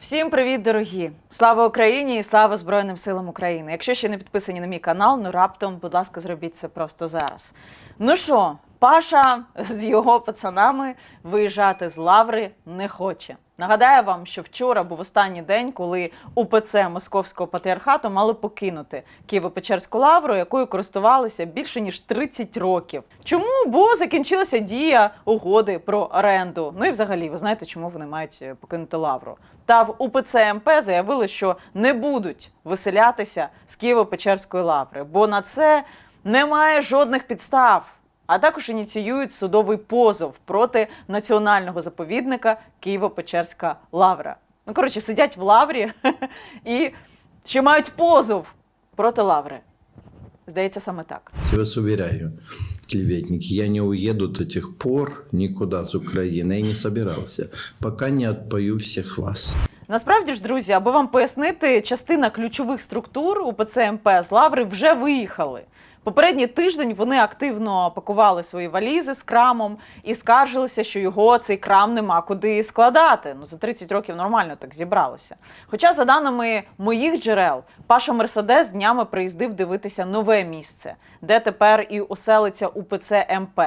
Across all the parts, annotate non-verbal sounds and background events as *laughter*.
Всім привіт, дорогі! Слава Україні і слава Збройним силам України! Якщо ще не підписані на мій канал, ну раптом, будь ласка, зробіть це просто зараз. Ну що, Паша з його пацанами виїжджати з Лаври не хоче. Нагадаю вам, що вчора був останній день, коли УПЦ Московського патріархату мали покинути Києво-Печерську лавру, якою користувалися більше ніж 30 років. Чому? Бо закінчилася дія угоди про оренду. Ну і взагалі, ви знаєте, чому вони мають е, покинути лавру. Та в УПЦ МП заявили, що не будуть виселятися з Києво-Печерської лаври, бо на це немає жодних підстав. А також ініціюють судовий позов проти національного заповідника Києво-Печерська лавра. Ну, коротше, сидять в лаврі *laughs* і ще мають позов проти лаври. Здається, саме так. Я вас уверяю, клеветник, я не уеду до тех пор никуда с Украины. Я не собирался, пока не отпою всех вас. Насправді ж, друзі, аби вам пояснити, частина ключових структур УПЦ МП з Лаври вже виїхали. Попередній тиждень вони активно пакували свої валізи з крамом і скаржилися, що його цей крам нема куди складати. Ну за 30 років нормально так зібралося. Хоча, за даними моїх джерел, Паша Мерседес днями приїздив дивитися нове місце, де тепер і оселиться УПЦ МП.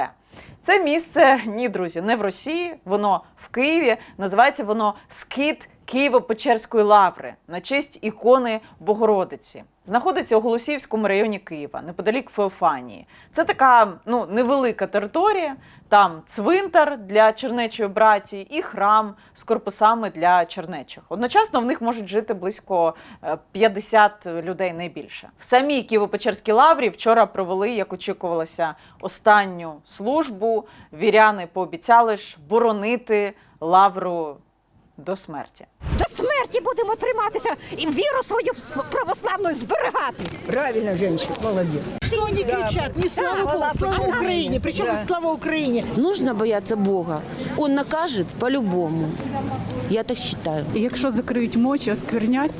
Це місце ні, друзі, не в Росії, воно в Києві. Називається воно Скит Києво-Печерської лаври на честь ікони Богородиці. Знаходиться у Голосіївському районі Києва, неподалік Феофанії. Це така ну невелика територія. Там цвинтар для чернечої братії і храм з корпусами для чернечих. Одночасно в них можуть жити близько е, 50 людей найбільше. В самій Києво-Печерській лаврі вчора провели, як очікувалося, останню службу. Віряни пообіцяли ж боронити лавру до смерті. До смерті будемо триматися і віру свою православну зберігати. Правильно, женщина, молодец. Что они кричат? Не слава Богу, слава Украине. Причем слава Украине. Нужно бояться Бога. Он накажет по-любому. Я так считаю. І якщо закриють мочі, осквернять,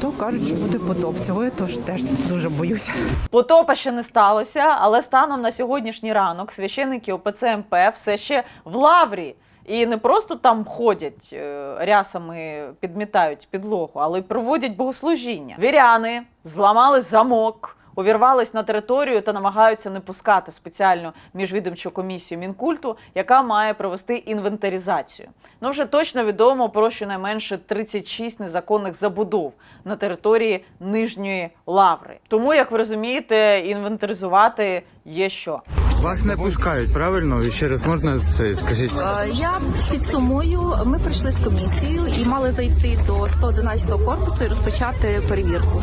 то кажуть, що буде потоп. Цього я теж, теж дуже боюся. Потопа ще не сталося, але станом на сьогоднішній ранок священники ОПЦ МП все ще в лаврі. І не просто там ходять е, рясами, підмітають підлогу, але й проводять богослужіння. Віряни зламали замок, увірвались на територію та намагаються не пускати спеціальну міжвідомчу комісію мінкульту, яка має провести інвентаризацію. Ну вже точно відомо про щонайменше 36 незаконних забудов на території нижньої лаври. Тому, як ви розумієте, інвентаризувати є що. Вас не пускають, правильно? І ще раз можна це скажіть? Е, Я підсумую. Ми прийшли з комісією і мали зайти до 111 корпусу і розпочати перевірку.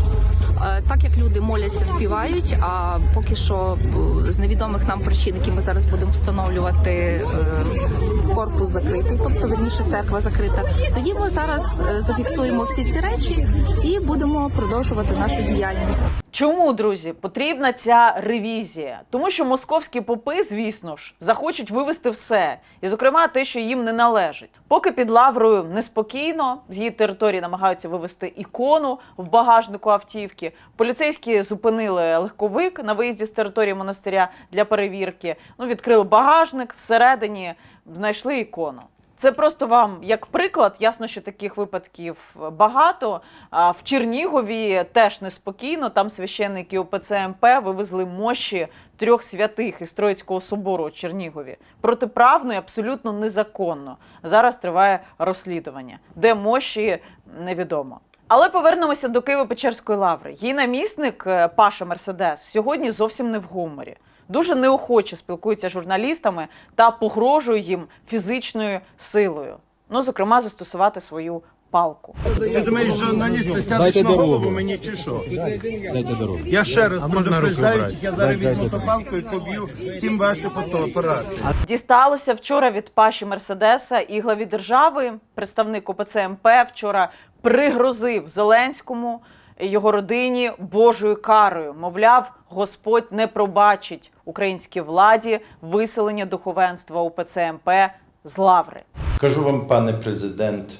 Е, Так як люди моляться, співають, а поки що б, з невідомих нам причин, які ми зараз будемо встановлювати, е, корпус закритий, тобто верніше церква закрита. Тоді ми зараз е, зафіксуємо всі ці речі і будемо продовжувати нашу діяльність. Чому, друзі, потрібна ця ревізія? Тому що московські попи, звісно ж, захочуть вивести все, і, зокрема, те, що їм не належить. Поки під лаврою неспокійно, з її території намагаються вивести ікону в багажнику автівки. Поліцейські зупинили легковик на виїзді з території монастиря для перевірки. Ну, відкрили багажник, всередині знайшли ікону. Це просто вам як приклад. Ясно, що таких випадків багато. А в Чернігові теж неспокійно. Там священники ОПЦ МП вивезли мощі трьох святих із Троїцького собору у Чернігові. Протиправно і абсолютно незаконно. Зараз триває розслідування, де мощі невідомо. Але повернемося до Києво-Печерської лаври. Її намісник е, Паша Мерседес сьогодні зовсім не в гуморі. Дуже неохоче спілкується з журналістами та погрожує їм фізичною силою. Ну, зокрема, застосувати свою палку. Ти думаєш, журналісти сядеш на голову мені чи що? Я ще раз предупреждаюсь, я зараз візьму топалку і поб'ю всім ваші фотоапарати. Дісталося вчора від Паші Мерседеса і главі держави. Представник ОПЦ МП вчора пригрозив Зеленському його родині Божою карою. Мовляв, Господь не пробачить українській владі виселення духовенства УПЦ МП з лаври. Кажу вам, пане президент,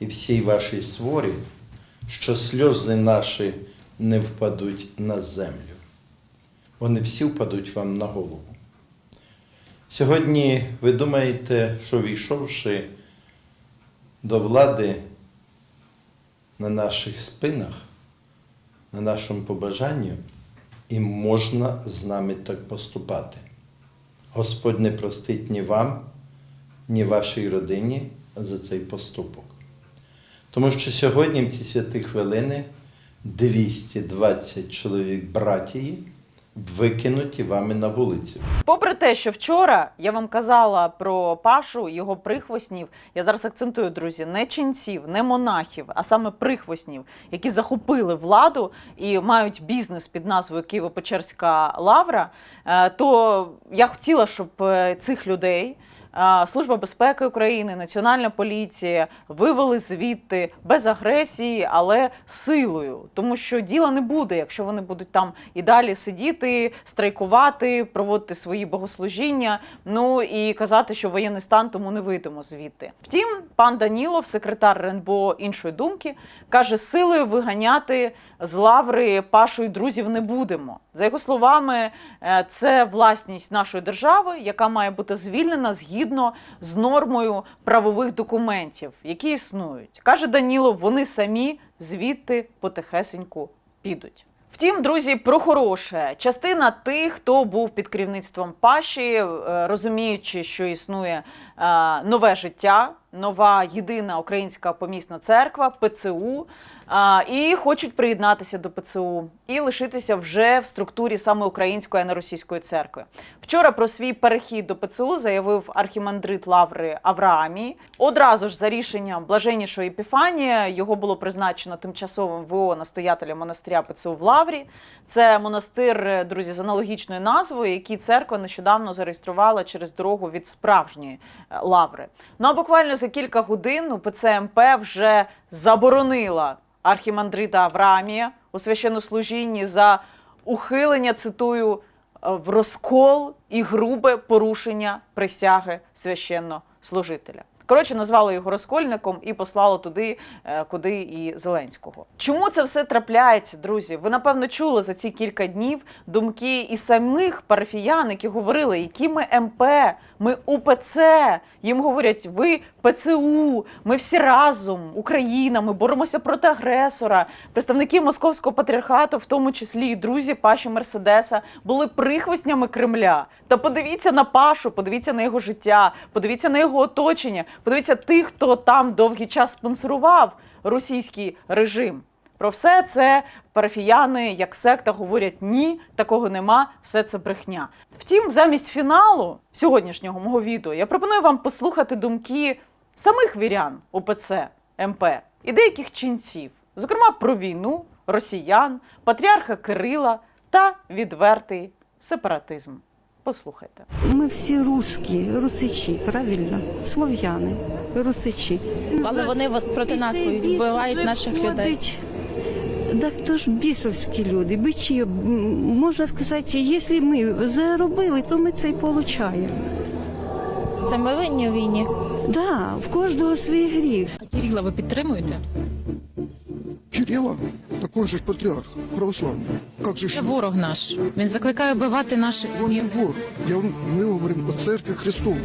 і всій вашій сворі, що сльози наші не впадуть на землю. Вони всі впадуть вам на голову. Сьогодні ви думаєте, що війшовши до влади, на наших спинах, на нашому побажанню, і можна з нами так поступати. Господь не простить ні вам, ні вашій родині за цей поступок. Тому що сьогодні, в ці святі хвилини, 220 чоловік братії викинуті вами на вулицю. Попри те, що вчора я вам казала про Пашу, його прихвоснів, я зараз акцентую, друзі, не ченців, не монахів, а саме прихвоснів, які захопили владу і мають бізнес під назвою Києво-Печерська лавра, е, то я хотіла, щоб е, цих людей. Служба безпеки України, Національна поліція вивели звідти без агресії, але силою, тому що діла не буде, якщо вони будуть там і далі сидіти, страйкувати, проводити свої богослужіння. Ну і казати, що воєнний стан тому не вийдемо звідти. Втім, пан Данілов, секретар РНБО іншої думки, каже, силою виганяти з лаври Пашу і друзів не будемо. За його словами, е, це власність нашої держави, яка має бути звільнена згідно з нормою правових документів, які існують. Каже Данілов, вони самі звідти потихесеньку підуть. Втім, друзі, про хороше. Частина тих, хто був під керівництвом Паші, е, розуміючи, що існує нове життя, нова єдина українська помісна церква, ПЦУ, е, і хочуть приєднатися до ПЦУ і лишитися вже в структурі саме української, а не російської церкви. Вчора про свій перехід до ПЦУ заявив архімандрит Лаври Авраамій. Одразу ж за рішенням блаженнішої Епіфанія його було призначено тимчасовим ВО настоятелем монастиря ПЦУ в Лаврі. Це монастир, е, друзі, з аналогічною назвою, який церква нещодавно зареєструвала через дорогу від справжньої е, лаври. Ну а буквально за кілька годин УПЦ МП вже заборонила архімандрита Авраамія у священнослужінні за ухилення, цитую, е, в розкол і грубе порушення присяги священнослужителя. Коротше, назвали його розкольником і послало туди, е, куди і Зеленського. Чому це все трапляється, друзі? Ви напевно чули за ці кілька днів думки і самих парафіян, які говорили, які ми МП, ми УПЦ. Їм говорять, ви ПЦУ, ми всі разом, Україна, ми боремося проти агресора. Представники московського патріархату, в тому числі і друзі Паші Мерседеса, були прихвостнями Кремля. Та подивіться на Пашу, подивіться на його життя, подивіться на його оточення, подивіться тих, хто там довгий час спонсорував російський режим. Про все це парафіяни, як секта, говорять ні, такого нема, все це брехня. Втім, замість фіналу сьогоднішнього мого відео я пропоную вам послухати думки самих вірян УПЦ МП і деяких ченців, зокрема про війну, росіян, патріарха Кирила та відвертий сепаратизм. Послухайте. Ми всі русські, русичі, правильно? Слов'яни, русичі. Але вони от проти нас вбивають наших людей. Так то ж бісовські люди, бичі, можна сказати, якщо ми заробили, то ми це й получаємо. Це ми винні у війні. Да, в кожного свій гріх. А Кирила ви підтримуєте? Кирилла, так он же ж патриарх православный. Как же ж Це ворог наш. Він закликає вбивати наших он не вор? Я, вам- мы говорим о церкви Христовой.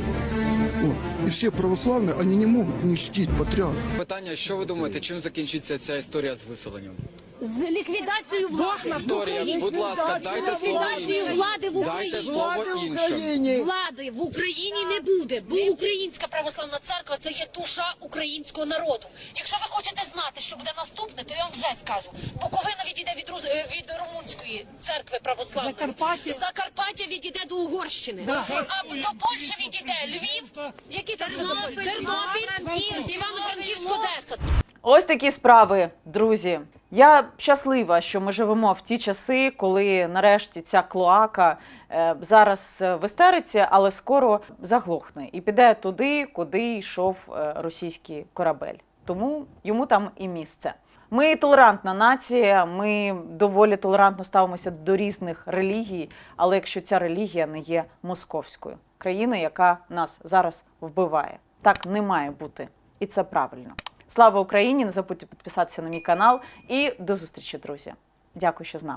Вот. И все православные, они не могут не чтить патриарха. Питання, що ви думаєте, чим закінчиться ця історія з виселенням? З ліквідацією влади. Вікторія, будь ласка, дайте слово іншим. влади в Дайте Україні. слово іншим. Влади в Україні не буде, бо Українська православна церква це є душа українського народу. Якщо ви хочете знати, що буде наступне, то я вам вже скажу. Буковина відійде від Рус- е, від румунської церкви православної. Закарпаття. Закарпаття відійде до Угорщини. А до Польщі відійде Львів, який Тернопіль, Тернопіль, Івано-Франківськ, Одеса. Ось такі справи, друзі. Я щаслива, що ми живемо в ті часи, коли нарешті ця клоака е, зараз е, в істериці, але скоро заглохне і піде туди, куди йшов е, російський корабель. Тому йому там і місце. Ми толерантна нація, ми доволі толерантно ставимося до різних релігій, але якщо ця релігія не є московською, країна, яка нас зараз вбиває, так не має бути, і це правильно. Слава Україні! Не забудьте підписатися на мій канал і до зустрічі, друзі. Дякую, що з нами.